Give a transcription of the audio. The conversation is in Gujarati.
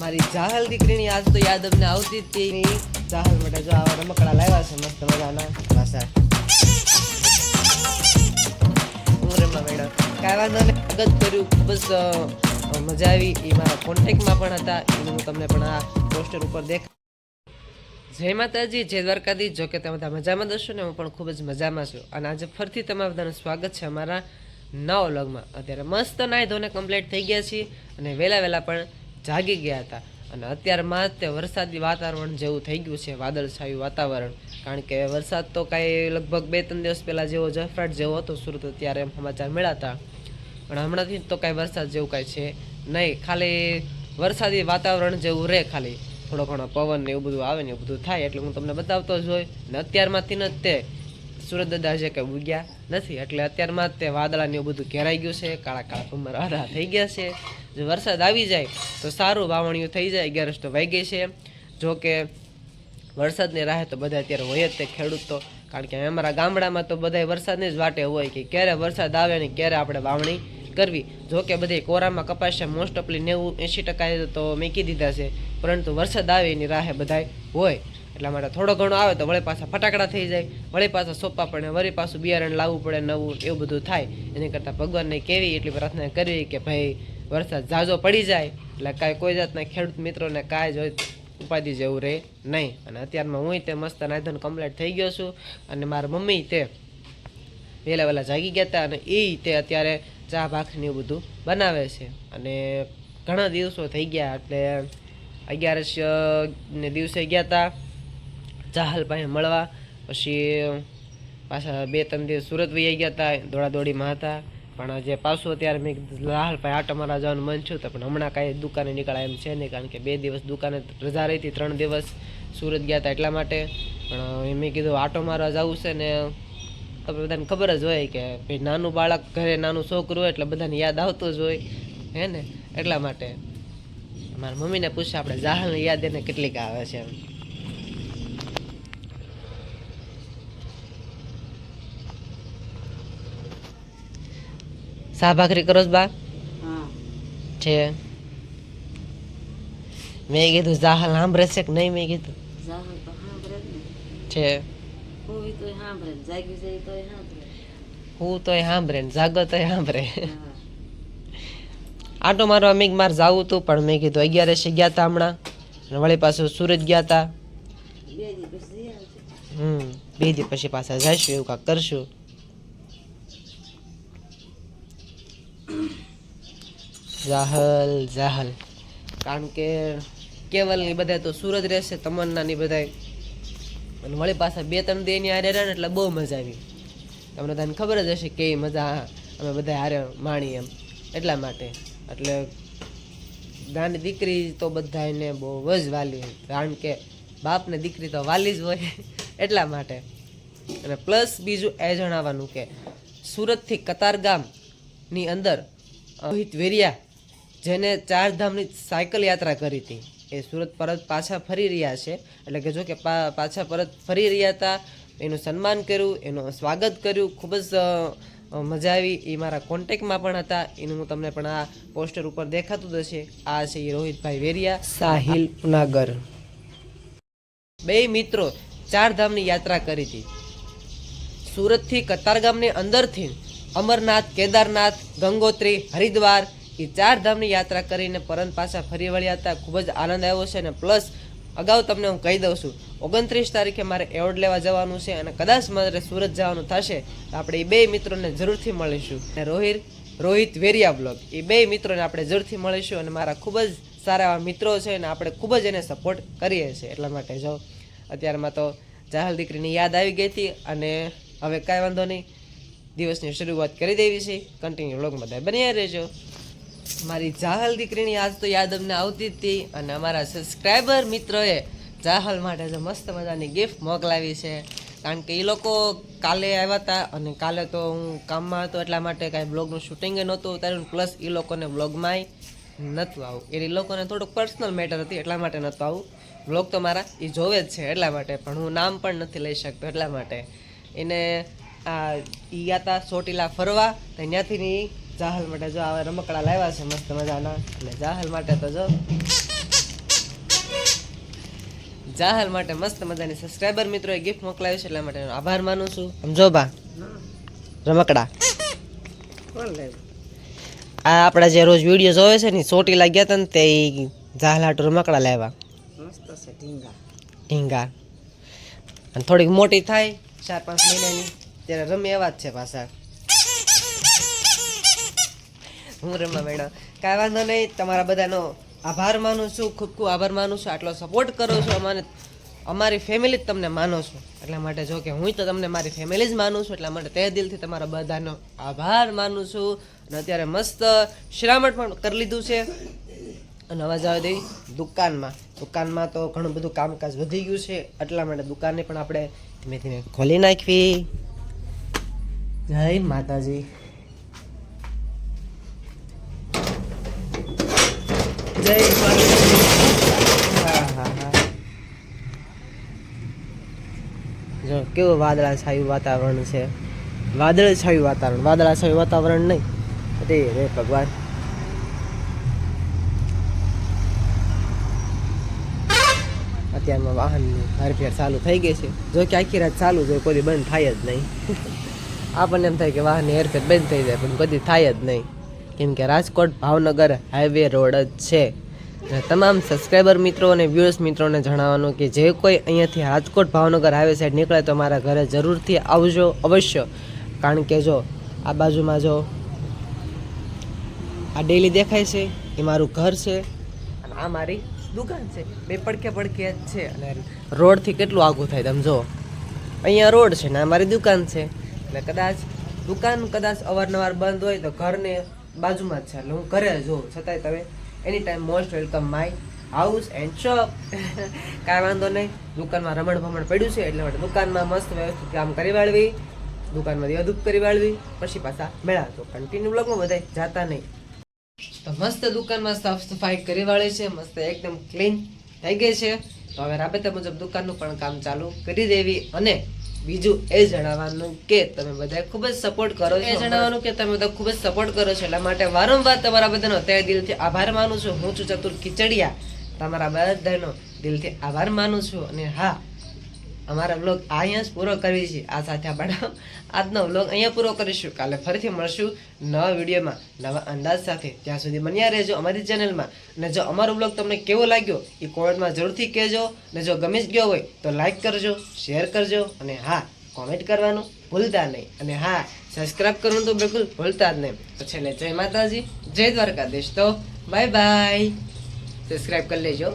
મારી જાહલ દીકરીની આજ તો યાદ અમને આવતી જ હતી. જાહલ માટે જો આવા રમકડા લાવ્યા છે મસ્ત મજાના. પાછા હું રમવા મેળવ કાંઈ વાંધો નહીં. સ્વાગત કર્યું. ખૂબ જ મજા આવી. એ મારા કોન્ટેક્ટમાં પણ હતા. એનું હું તમને પણ આ પોસ્ટર ઉપર દેખ જય માતાજી જય દ્વારકાધીશ. જો કે તમે બધા મજામાં દશો ને હું પણ ખૂબ જ મજામાં છું. અને આજે ફરીથી તમારા બધાનું સ્વાગત છે અમારા નવ લગમાં અત્યારે મસ્ત નાહી ધોને કમ્પ્લીટ થઈ ગયા છીએ. અને વહેલા વહેલા પણ જાગી ગયા હતા. અને અત્યારમાં તે વરસાદી વાતાવરણ જેવું થઈ ગયું છે, વાદળછાયું વાતાવરણ. કારણ કે વરસાદ તો કાંઈ લગભગ બે ત્રણ દિવસ પહેલાં જેવો જફરાટ જેવો હતો સુરત ત્યારે એમ સમાચાર મળ્યા હતા. પણ હમણાંથી તો કાંઈ વરસાદ જેવું કાંઈ છે નહીં. ખાલી વરસાદી વાતાવરણ જેવું રહે ખાલી. થોડો ઘણો પવન ને એવું બધું આવે ને એવું બધું થાય એટલે હું તમને બતાવતો જ હોય. ને અત્યારમાંથી જ તે સુરત દાદા છે કે ઉગ્યા નથી. એટલે અત્યારમાં તે વાદળા ને એવું બધું ઘેરાઈ ગયું છે. કાળા કાળા કમર આડા થઈ ગયા છે. જો વરસાદ આવી જાય તો સારું વાવણીયું થઈ જાય. અગિયારસ તો વાઈ ગઈ છે. જો કે વરસાદની રાહે તો બધા અત્યારે હોય જ તે ખેડૂત. તો કારણ કે અમારા ગામડામાં તો બધા વરસાદની જ વાટે હોય કે ક્યારે વરસાદ આવે ને ક્યારે આપણે વાવણી કરવી. જો કે બધી કોરામાં કપાસા મોસ્ટ ઓફલી નેવું એંશી ટકા તો મેકી દીધા છે. પરંતુ વરસાદ આવે એની રાહે બધાય હોય. એટલા માટે થોડો ઘણો આવે તો વળી પાછા ફટાકડા થઈ જાય, વળી પાછા સોપા પડે, વળી પાછું બિયારણ લાવવું પડે, નવું એવું બધું થાય. એની કરતાં ભગવાનને કેવી એટલી પ્રાર્થના કરવી કે ભાઈ વરસાદ ઝાઝો પડી જાય, એટલે કાંઈ કોઈ જાતના ખેડૂત મિત્રોને કાંઈ જ ઉપાધિ જેવું રહે નહીં. અને અત્યારમાં હું તે મસ્ત નાયધન કમ્પ્લીટ થઈ ગયો છું અને મારા મમ્મી તે વહેલા વહેલા જાગી ગયા હતા અને એ તે અત્યારે ચા ભાખરી એવું બધું બનાવે છે. અને ઘણા દિવસો થઈ ગયા એટલે અગિયારસ ને દિવસે ગયા હતા. ચાહલ પાસે મળવા. પછી પાછા બે ત્રણ દિવસ સુરત વહી ગયા હતા દોડાદોડીમાં હતા. પણ જે પાછું અત્યારે મેં લાલ ભાઈ આટો મારા જવાનું મન છું તો પણ હમણાં કાંઈ દુકાને નીકળાય એમ છે નહીં, કારણ કે બે દિવસ દુકાને રજા રહી હતી, ત્રણ દિવસ સુરત ગયા હતા એટલા માટે. પણ મેં કીધું, આટો મારવા જવું છે ને તમને બધાને ખબર જ હોય કે ભાઈ નાનું બાળક ઘરે નાનું છોકરું હોય એટલે બધાને યાદ આવતું જ હોય. હે ને? એટલા માટે. મારા મમ્મીને પૂછ્યા, આપણે જાહલની યાદ એને કેટલીક આવે છે? એમ સા ભાખરી કરો છો બા છે. મેં કીધું જાહલ સાંભળે છે કે નહીં? મેં કીધું. તો છે. હું તો સાંભળે જાગો તોય સાંભળે આટો મારો અમીક માર જાવું હતું પણ મેં કીધું અગિયારસે ગયા હતા હમણાં વળી પાછું સુરત ગયા હતા હમ બે દી પછી પાછા જઈશું એવું કાંક કરશું. જાહલ જાહલ. કારણ કે કેવલની બધા તો સુરત રહેશે, તમન્નાની બધાય. અને વળી પાછા બે ત્રણ દેની હારે રહ્યા એટલે બહુ મજા આવી. તમને બધાને ખબર જ હશે કેવી મજા અમે બધા હારે માણી એમ. એટલા માટે. એટલે નાની દીકરી તો બધાને બહુ જ વાલી કારણ કે બાપને દીકરી તો વાલી જ હોય. એટલા માટે. અને પ્લસ બીજું એ જણાવવાનું કે સુરતથી કતારગામની અંદર રોહિત વેરિયા જેને ચારધામની સાયકલ યાત્રા કરી હતી. એ સુરત પરત પાછા ફરી રહ્યા છે. એટલે કે જો કે પાછા પરત ફરી રહ્યા હતા. એનું સન્માન કર્યું એનું સ્વાગત કર્યું. ખૂબ જ મજા આવી. એ મારા કોન્ટેક્ટમાં પણ હતા. એનું હું તમને પણ આ પોસ્ટર ઉપર દેખાતું જ હશે. આ છે એ રોહિતભાઈ વેરિયા. સાહિલ ઉનાગર બે મિત્રો ચાર ધામની યાત્રા કરી હતી. સુરતથી કતારગામની અંદરથી અમરનાથ કેદારનાથ ગંગોત્રી હરિદ્વાર એ ચાર ધામની યાત્રા કરીને પરત પાછા ફરી વળ્યા હતા. ખૂબ જ આનંદ આવ્યો છે અને પ્લસ અગાઉ તમને હું કહી દઉં છું, ઓગણત્રીસ તારીખે મારે એવોર્ડ લેવા જવાનું છે અને કદાચ મારે સુરત જવાનું થશે તો આપણે એ બે મિત્રોને જરૂરથી મળીશું. અને રોહિત રોહિત વેરિયા બ્લોગ. એ બે મિત્રોને આપણે જરૂરથી મળીશું અને મારા ખૂબ જ સારા એવા મિત્રો છે અને આપણે ખૂબ જ એને સપોર્ટ કરીએ છીએ એટલા માટે જો. અત્યારમાં તો જાહલ દીકરીની યાદ આવી ગઈ હતી અને હવે કાંઈ વાંધો નહીં. દિવસની શરૂઆત કરી દેવી છે. કન્ટિન્યુ લોગ બધા બન્યા રહેજો. મારી જાહલ દીકરીની આજ તો યાદ અમને આવતી હતી અને અમારા સબસ્ક્રાઈબર મિત્રોએ જાહલ માટે જે મસ્ત મજાની ગિફ્ટ મોકલાવી છે. કારણ કે એ લોકો કાલે આવ્યા હતા અને કાલે તો હું કામમાં હતો એટલા માટે કાંઈ બ્લોગનું શૂટિંગ નહોતું ઉતાર્યું પ્લસ એ લોકોને બ્લોગમાંય નહોતું આવું. એ લોકોને થોડુંક પર્સનલ મેટર હતી એટલા માટે નહોતું આવું. બ્લોગ તો મારા એ જોવે જ છે એટલા માટે, પણ હું નામ પણ નથી લઈ શકતો એટલા માટે. એને આ ગયા હતા ચોટીલા ફરવા ત્યાંથી જાહલ માટે જો આવા રમકડા લાવ્યા છે મસ્ત મજાના. એટલે જાહલ માટે તો જો જાહલ માટે મસ્ત મજાની સબસ્ક્રાઈબર મિત્રોએ ગિફ્ટ મોકલાવી છે એટલા માટે આભાર માનું છું. સમજો બા રમકડા. આ આપણા જે રોજ વીડિયો જોવે છે ને ચોટી લાગ્યા હતા ને તે ઈ જાહલાટ રમકડા લાવ્યા. મસ્ત છે ઢીંગા. ઢીંગા. અને થોડીક મોટી થાય ચાર પાંચ મહિનાની ત્યારે રમે એવા જ છે પાછા. હું રમવા મેડમ કાંઈ વાંધો નહીં, તમારા બધાનો આભાર માનું છું, ખૂબ ખૂબ આભાર માનું છું, આટલો સપોર્ટ કરો છો અમારે, અમારી ફેમિલી જ તમને માનો છું. એટલા માટે જો કે હું તો તમને મારી ફેમિલી જ માનું છું, એટલા માટે તે દિલથી તમારા બધાનો આભાર માનું છું. અને અત્યારે મસ્ત શ્રામણ પણ કરી લીધું છે. અને અવાજ આવે દઈ, દુકાનમાં. દુકાનમાં તો ઘણું બધું કામકાજ વધી ગયું છે, એટલા માટે દુકાનને પણ આપણે ધીમે ધીમે ખોલી નાખવી. જય માતાજી. જય જો, કેવું વાદળા છાયું વાતાવરણ છે? વાદળછાયું વાતાવરણ. વાદળા છાયું વાતાવરણ નહીં. અરે રે ભગવાન. અત્યારમાં વાહનની હરફેર ચાલુ થઈ ગઈ છે. જો કે આખી રાત ચાલુ છે કોઈ બંધ થાય જ નહીં. આપણને એમ થાય કે વાહનની હેરફેર બંધ થઈ જાય, પણ કદી થાય જ નહીં. કેમ કે રાજકોટ ભાવનગર હાઈવે રોડ જ છે. તમામ સબસ્ક્રાઈબર મિત્રો અને વ્યુઅર્સ મિત્રોને જણાવવાનું કે જે કોઈ અહીંયાથી રાજકોટ ભાવનગર હાઈવે સાઈડ નીકળે તો મારા ઘરે જરૂરથી આવજો અવશ્ય. કારણ કે જો આ બાજુમાં જો આ ડેલી દેખાય છે, એ મારું ઘર છે અને આ મારી દુકાન છે. બે પડકે પડકે જ છે અને રોડથી કેટલું આઘું થાય તમે જો. અહીંયા રોડ છે ને આ મારી દુકાન છે. એટલે કદાચ દુકાન કદાચ અવારનવાર બંધ હોય તો ઘરને બાજુમાં જ છે. એટલે હું ઘરે જોઉં છતાંય તમે any time most welcome my house and shop કાંઈ વાંધો નહીં. દુકાનમાં રમણ ભમણ પડ્યું છે એટલે માટે દુકાનમાં મસ્ત વ્યવસ્થિત કામ કરી વાળવી. દુકાનમાંથી અધૂપ કરી વાળવી. પછી પાછા મેળા તો કન્ટિન્યુ બ્લોગમાં બધાય જાતા નહીં. તો મસ્ત દુકાનમાં સાફ સફાઈ કરી વાળી છે. મસ્ત એકદમ ક્લીન થઈ ગઈ છે. તો હવે રાબેતા મુજબ દુકાનનું પણ કામ ચાલુ કરી દેવી અને બીજું એ જણાવવાનું કે તમે બધા ખૂબ જ સપોર્ટ કરો છો એ જણાવવાનું કે તમે બધા ખૂબ જ સપોર્ટ કરો છો. એટલા માટે વારંવાર તમારા બધાનો તહે દિલથી આભાર માનું છું. હું છું ચતુર ખીચડિયા. તમારા બધાનો દિલથી આભાર માનું છું. અને હા અમારા વ્લોગ અહીંયા જ પૂરો કરવી છે આ સાથે આપણે આજનો વ્લોગ અહીંયા પૂરો કરીશું. કાલે ફરીથી મળશું નવા વિડીયોમાં, નવા અંદાજ સાથે. ત્યાં સુધી બન્યા રહેજો અમારી ચેનલમાં અને જો અમારો વ્લોગ તમને કેવો લાગ્યો એ કોમેન્ટમાં જરૂરથી કહેજો. અને જો ગમી જ ગયો હોય તો લાઈક કરજો શેર કરજો. અને હા કોમેન્ટ કરવાનું ભૂલતા નહીં. અને હા સબસ્ક્રાઈબ કરવાનું તો બિલકુલ ભૂલતા જ નહીં. તો છેલ્લે જય માતાજી, જય દ્વારકાધીશ. તો બાય બાય સબસ્ક્રાઈબ કરી લેજો.